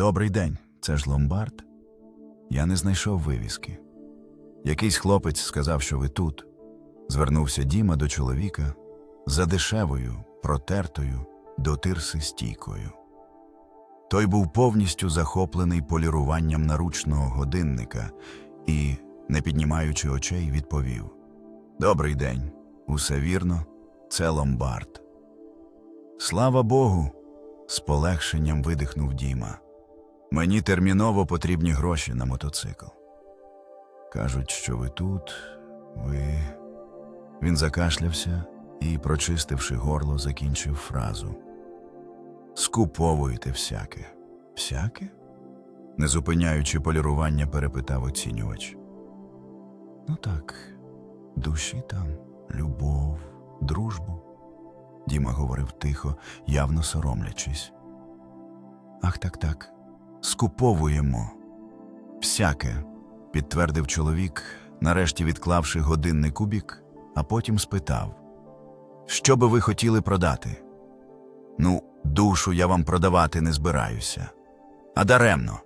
Добрий день, це ж ломбард. Я не знайшов вивіски. Якийсь хлопець сказав, що ви тут. Звернувся Діма до чоловіка за дешевою, протертою до тирси стійкою. Той був повністю захоплений поліруванням наручного годинника і, не піднімаючи очей, відповів: Добрий день, усе вірно, це ломбард. Слава Богу, з полегшенням видихнув Діма. Мені терміново потрібні гроші на мотоцикл. Кажуть, що ви тут, ви. Він закашлявся і, прочистивши горло, закінчив фразу. Скуповуєте всяке. Всяке? Не зупиняючи полірування, перепитав оцінювач. Ну так, душі там, любов, дружбу. Діма говорив тихо, явно соромлячись. Ах, так, так. Скуповуємо. Всяке, підтвердив чоловік, нарешті відклавши годинник у бік, а потім спитав: Що би ви хотіли продати? Ну, душу я вам продавати не збираюся. А даремно.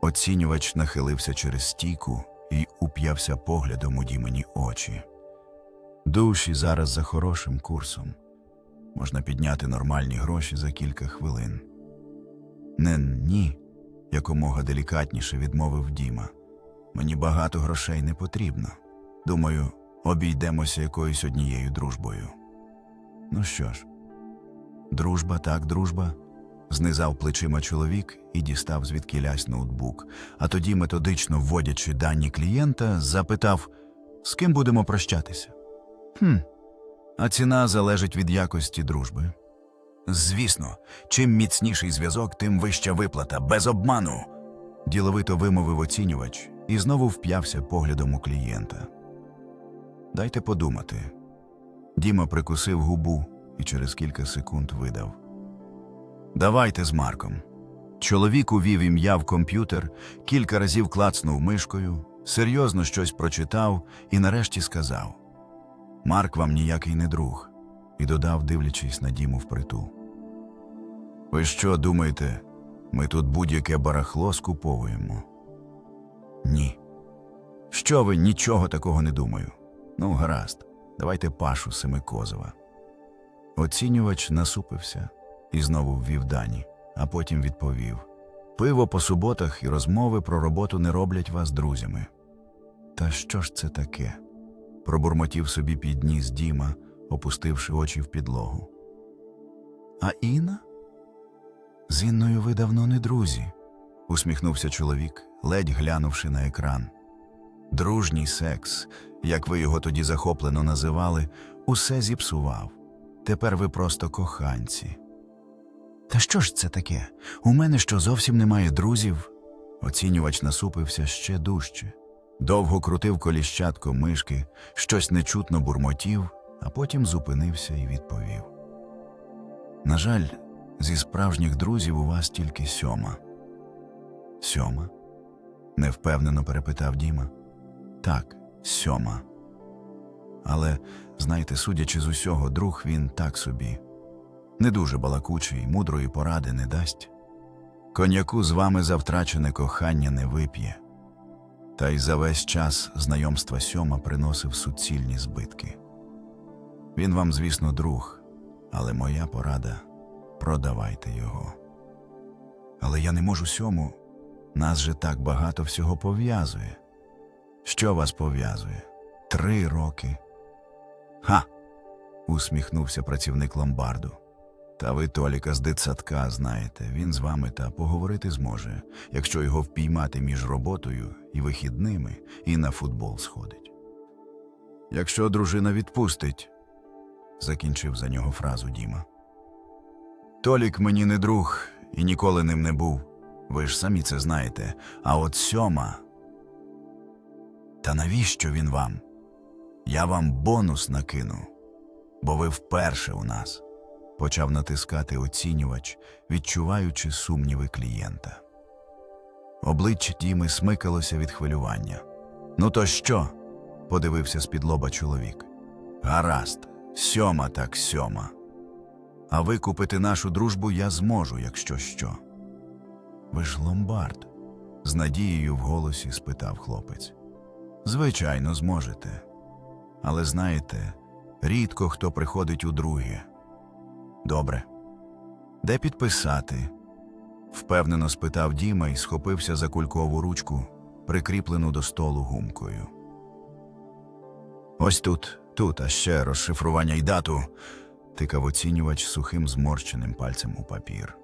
Оцінювач нахилився через стійку і уп'явся поглядом у дімені очі. Душі зараз за хорошим курсом. Можна підняти нормальні гроші за кілька хвилин. Не ні, якомога делікатніше відмовив Діма. Мені багато грошей не потрібно. Думаю, обійдемося якоюсь однією дружбою. Ну що ж, дружба так, дружба. Знизав плечима чоловік і дістав звідкілясь ноутбук, а тоді, методично вводячи дані клієнта, запитав, з ким будемо прощатися. Хм, а ціна залежить від якості дружби. Звісно, чим міцніший зв'язок, тим вища виплата, без обману. Діловито вимовив оцінювач і знову вп'явся поглядом у клієнта. Дайте подумати. Діма прикусив губу і через кілька секунд видав. Давайте з Марком. Чоловік увів ім'я в комп'ютер, кілька разів клацнув мишкою, серйозно щось прочитав і нарешті сказав: Марк вам ніякий не друг, і додав, дивлячись на Діму впритул. Ви що думаєте, ми тут будь-яке барахло скуповуємо? Ні. Що ви нічого такого не думаю. Ну, гаразд, давайте пашу Семикозова. Оцінювач насупився і знову ввів дані, а потім відповів: Пиво по суботах і розмови про роботу не роблять вас друзями. Та що ж це таке? пробурмотів собі підніс Діма, опустивши очі в підлогу. А Інна? З Інною ви давно не друзі, усміхнувся чоловік, ледь глянувши на екран. Дружній секс, як ви його тоді захоплено називали, усе зіпсував. Тепер ви просто коханці. Та що ж це таке? У мене що зовсім немає друзів? Оцінювач насупився ще дужче. Довго крутив коліщатко мишки, щось нечутно бурмотів, а потім зупинився і відповів. На жаль, зі справжніх друзів у вас тільки сьома. Сьома? невпевнено перепитав Діма. Так, сьома. Але, знаєте, судячи з усього, друг він так собі. Не дуже балакучий, мудрої поради не дасть. Коньяку з вами за втрачене кохання не вип'є. Та й за весь час знайомства сьома приносив суцільні збитки. Він вам, звісно, друг, але моя порада продавайте його. Але я не можу сьому, нас же так багато всього пов'язує. Що вас пов'язує? Три роки. Ха. усміхнувся працівник ломбарду. Та ви Толіка з дитсадка знаєте, він з вами та поговорити зможе, якщо його впіймати між роботою і вихідними, і на футбол сходить. Якщо дружина відпустить, закінчив за нього фразу Діма. Толік мені не друг і ніколи ним не був. Ви ж самі це знаєте. А от сьома. Та навіщо він вам? Я вам бонус накину, бо ви вперше у нас почав натискати оцінювач, відчуваючи сумніви клієнта. Обличчя Діми смикалося від хвилювання. Ну, то що? подивився з-під лоба чоловік. Гаразд, сьома так сьома. А викупити нашу дружбу я зможу, якщо що. Ви ж ломбард? з надією в голосі спитав хлопець. Звичайно, зможете. Але знаєте, рідко хто приходить у друге. Добре. Де підписати? впевнено спитав Діма і схопився за кулькову ручку, прикріплену до столу гумкою. Ось тут, тут, а ще розшифрування й дату, тикав оцінювач сухим зморщеним пальцем у папір.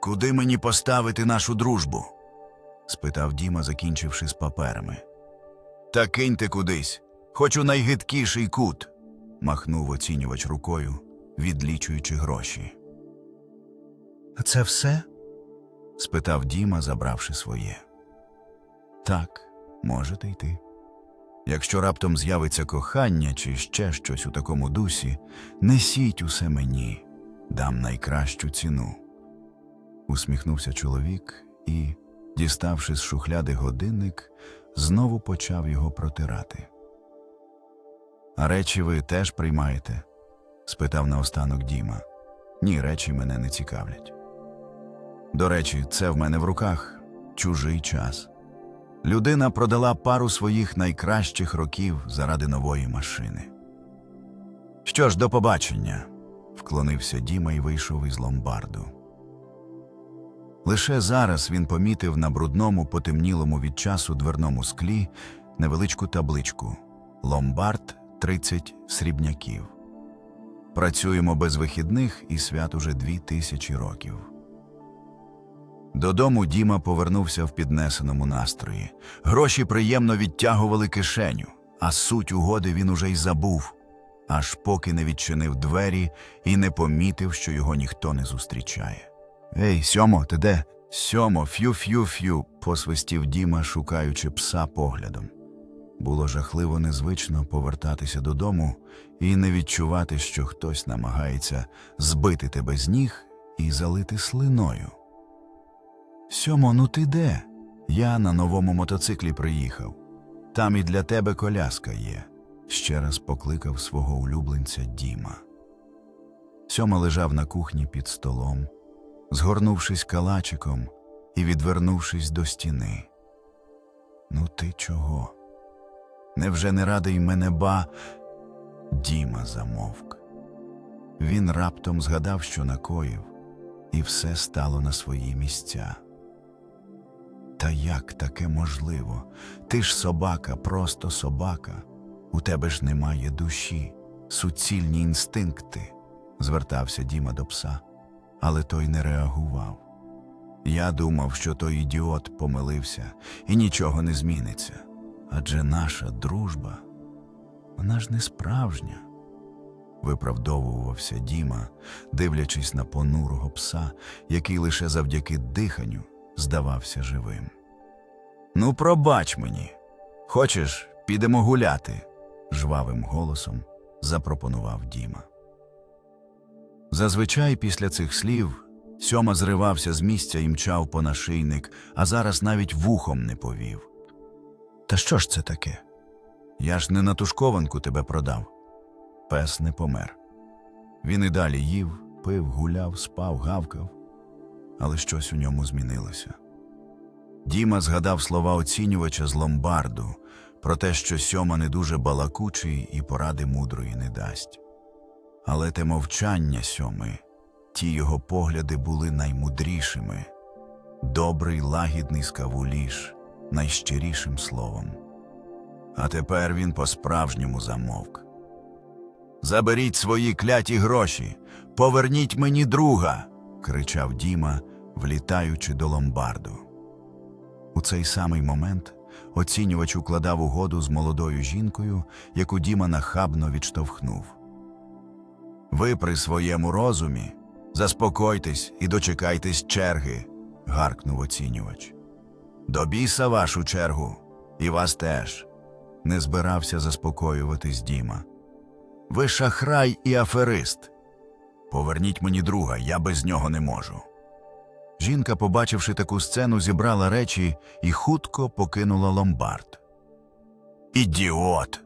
Куди мені поставити нашу дружбу? спитав Діма, закінчивши з паперами. Та киньте кудись. Хочу найгидкіший кут, махнув оцінювач рукою, відлічуючи гроші. А це все? спитав Діма, забравши своє. Так, можете йти. Якщо раптом з'явиться кохання чи ще щось у такому дусі, несіть усе мені, дам найкращу ціну. Усміхнувся чоловік і, діставши з шухляди годинник, знову почав його протирати. А речі ви теж приймаєте? спитав наостанок Діма. Ні, речі мене не цікавлять. До речі, це в мене в руках чужий час. Людина продала пару своїх найкращих років заради нової машини. Що ж, до побачення, вклонився Діма і вийшов із ломбарду. Лише зараз він помітив на брудному, потемнілому від часу дверному склі невеличку табличку Ломбард 30 срібняків. Працюємо без вихідних і свят уже дві тисячі років. Додому Діма повернувся в піднесеному настрої. Гроші приємно відтягували кишеню, а суть угоди він уже й забув, аж поки не відчинив двері і не помітив, що його ніхто не зустрічає. Ей, сьомо, ти де? Сьомо, ф'ю-ф'ю-ф'ю, посвистів Діма, шукаючи пса поглядом. Було жахливо незвично повертатися додому і не відчувати, що хтось намагається збити тебе з ніг і залити слиною. Сьомо, ну ти де? Я на новому мотоциклі приїхав. Там і для тебе коляска є. Ще раз покликав свого улюбленця Діма. Сьома лежав на кухні під столом, згорнувшись калачиком і відвернувшись до стіни. Ну ти чого? Невже не радий мене ба? Діма замовк. Він раптом згадав, що накоїв, і все стало на свої місця. Та як таке можливо? Ти ж собака, просто собака. У тебе ж немає душі, суцільні інстинкти, звертався Діма до пса, але той не реагував. Я думав, що той ідіот помилився і нічого не зміниться. Адже наша дружба, вона ж не справжня, виправдовувався Діма, дивлячись на понурого пса, який лише завдяки диханню здавався живим. Ну, пробач мені. Хочеш, підемо гуляти? жвавим голосом запропонував Діма. Зазвичай після цих слів сьома зривався з місця і мчав по нашийник, а зараз навіть вухом не повів. Та що ж це таке? Я ж не на тушкованку тебе продав. Пес не помер. Він і далі їв, пив, гуляв, спав, гавкав, але щось у ньому змінилося. Діма згадав слова оцінювача з ломбарду про те, що сьома не дуже балакучий і поради мудрої не дасть. Але те мовчання сьоми, ті його погляди були наймудрішими, добрий лагідний скавуліш, найщирішим словом. А тепер він по-справжньому замовк. Заберіть свої кляті гроші, поверніть мені друга. Кричав Діма, влітаючи до ломбарду. У цей самий момент оцінювач укладав угоду з молодою жінкою, яку Діма нахабно відштовхнув. Ви при своєму розумі заспокойтесь і дочекайтесь черги, гаркнув оцінювач. До біса вашу чергу, і вас теж. Не збирався заспокоюватись Діма. Ви шахрай і аферист. Поверніть мені друга, я без нього не можу. Жінка, побачивши таку сцену, зібрала речі і хутко покинула ломбард. Ідіот.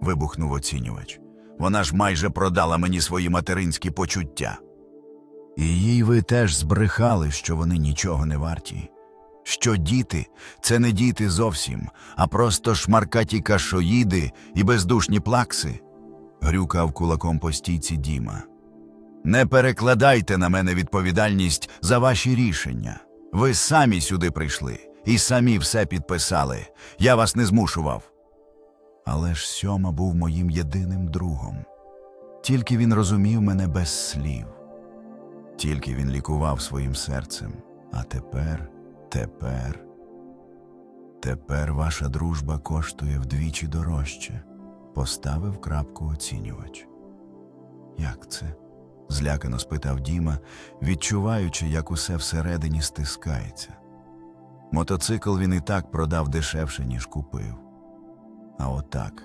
вибухнув оцінювач. Вона ж майже продала мені свої материнські почуття. І їй ви теж збрехали, що вони нічого не варті. Що діти це не діти зовсім, а просто шмаркаті кашоїди і бездушні плакси. Грюкав кулаком по стійці Діма. Не перекладайте на мене відповідальність за ваші рішення. Ви самі сюди прийшли і самі все підписали. Я вас не змушував. Але ж Сьома був моїм єдиним другом. Тільки він розумів мене без слів. Тільки він лікував своїм серцем. А тепер, тепер, тепер ваша дружба коштує вдвічі дорожче. Поставив крапку оцінювач. Як це? Злякано спитав Діма, відчуваючи, як усе всередині стискається. Мотоцикл він і так продав дешевше, ніж купив. А отак.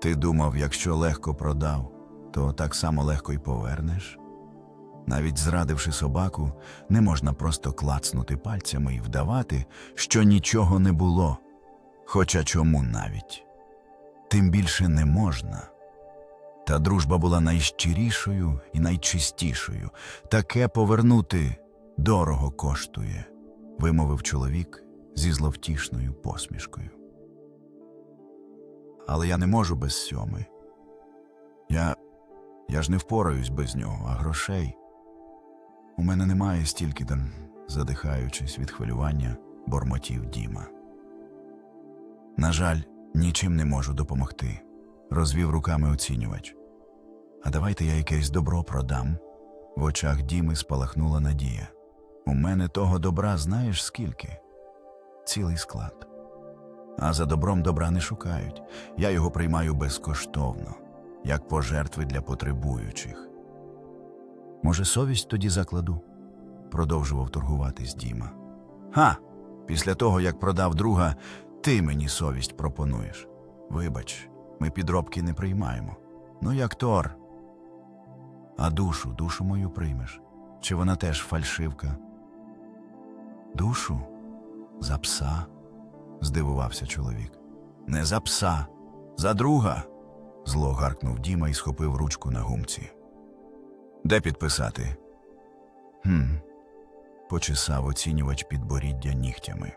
Ти думав, якщо легко продав, то так само легко й повернеш? Навіть зрадивши собаку, не можна просто клацнути пальцями і вдавати, що нічого не було. Хоча чому навіть? Тим більше не можна. Та дружба була найщирішою і найчистішою. Таке повернути дорого коштує, вимовив чоловік зі зловтішною посмішкою. Але я не можу без сьоми. Я. я ж не впораюсь без нього, а грошей. У мене немає стільки там, задихаючись від хвилювання, бормотів Діма. На жаль, нічим не можу допомогти, розвів руками оцінювач. А давайте я якесь добро продам. В очах Діми спалахнула надія. У мене того добра знаєш скільки? Цілий склад. А за добром добра не шукають. Я його приймаю безкоштовно, як пожертви для потребуючих. Може, совість тоді закладу? продовжував торгуватись Діма. Ха! Після того, як продав друга, ти мені совість пропонуєш. Вибач, ми підробки не приймаємо. Ну, як тор. А душу, душу мою приймеш. Чи вона теж фальшивка? Душу? За пса? здивувався чоловік. Не за пса, за друга. зло гаркнув Діма і схопив ручку на гумці. Де підписати? Хм. Почесав оцінювач підборіддя нігтями.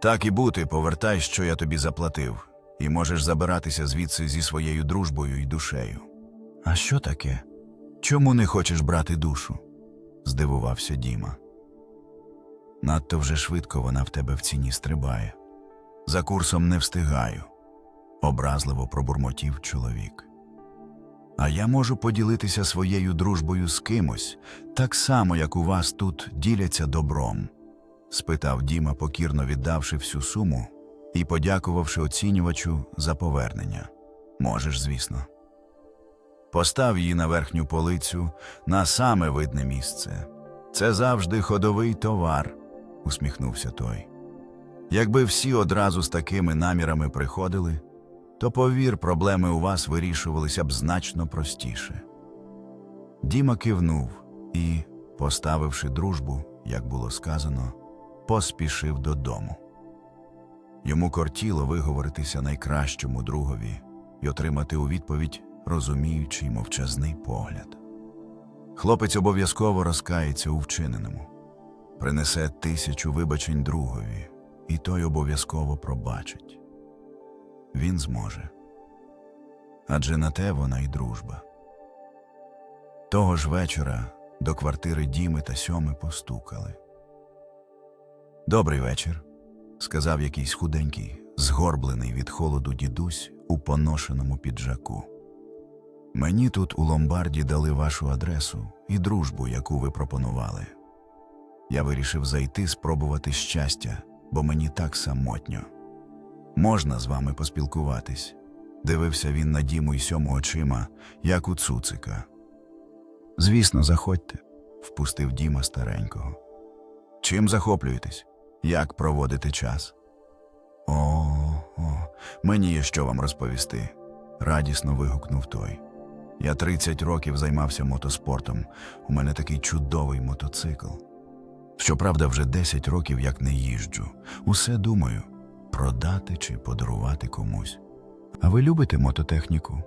Так і бути, повертай, що я тобі заплатив, і можеш забиратися звідси зі своєю дружбою і душею. А що таке? Чому не хочеш брати душу? здивувався Діма. Надто вже швидко вона в тебе в ціні стрибає. За курсом не встигаю, образливо пробурмотів чоловік. А я можу поділитися своєю дружбою з кимось, так само, як у вас тут діляться добром? спитав Діма, покірно віддавши всю суму і подякувавши оцінювачу за повернення. Можеш, звісно. Постав її на верхню полицю на саме видне місце. Це завжди ходовий товар, усміхнувся той. Якби всі одразу з такими намірами приходили, то повір, проблеми у вас вирішувалися б значно простіше. Діма кивнув і, поставивши дружбу, як було сказано, поспішив додому. Йому кортіло виговоритися найкращому другові і отримати у відповідь розуміючий мовчазний погляд. Хлопець обов'язково розкається у вчиненому, принесе тисячу вибачень другові, і той обов'язково пробачить. Він зможе. Адже на те вона й дружба. Того ж вечора до квартири Діми та Сьоми постукали. Добрий вечір, сказав якийсь худенький, згорблений від холоду дідусь у поношеному піджаку. Мені тут у ломбарді дали вашу адресу і дружбу, яку ви пропонували. Я вирішив зайти спробувати щастя, бо мені так самотньо. Можна з вами поспілкуватись? Дивився він на Діму й сьому очима, як у цуцика. Звісно, заходьте, впустив Діма старенького. Чим захоплюєтесь? Як проводите час? О, о, мені є що вам розповісти, радісно вигукнув той. Я 30 років займався мотоспортом. У мене такий чудовий мотоцикл. Щоправда, вже 10 років як не їжджу. Усе думаю продати чи подарувати комусь. А ви любите мототехніку?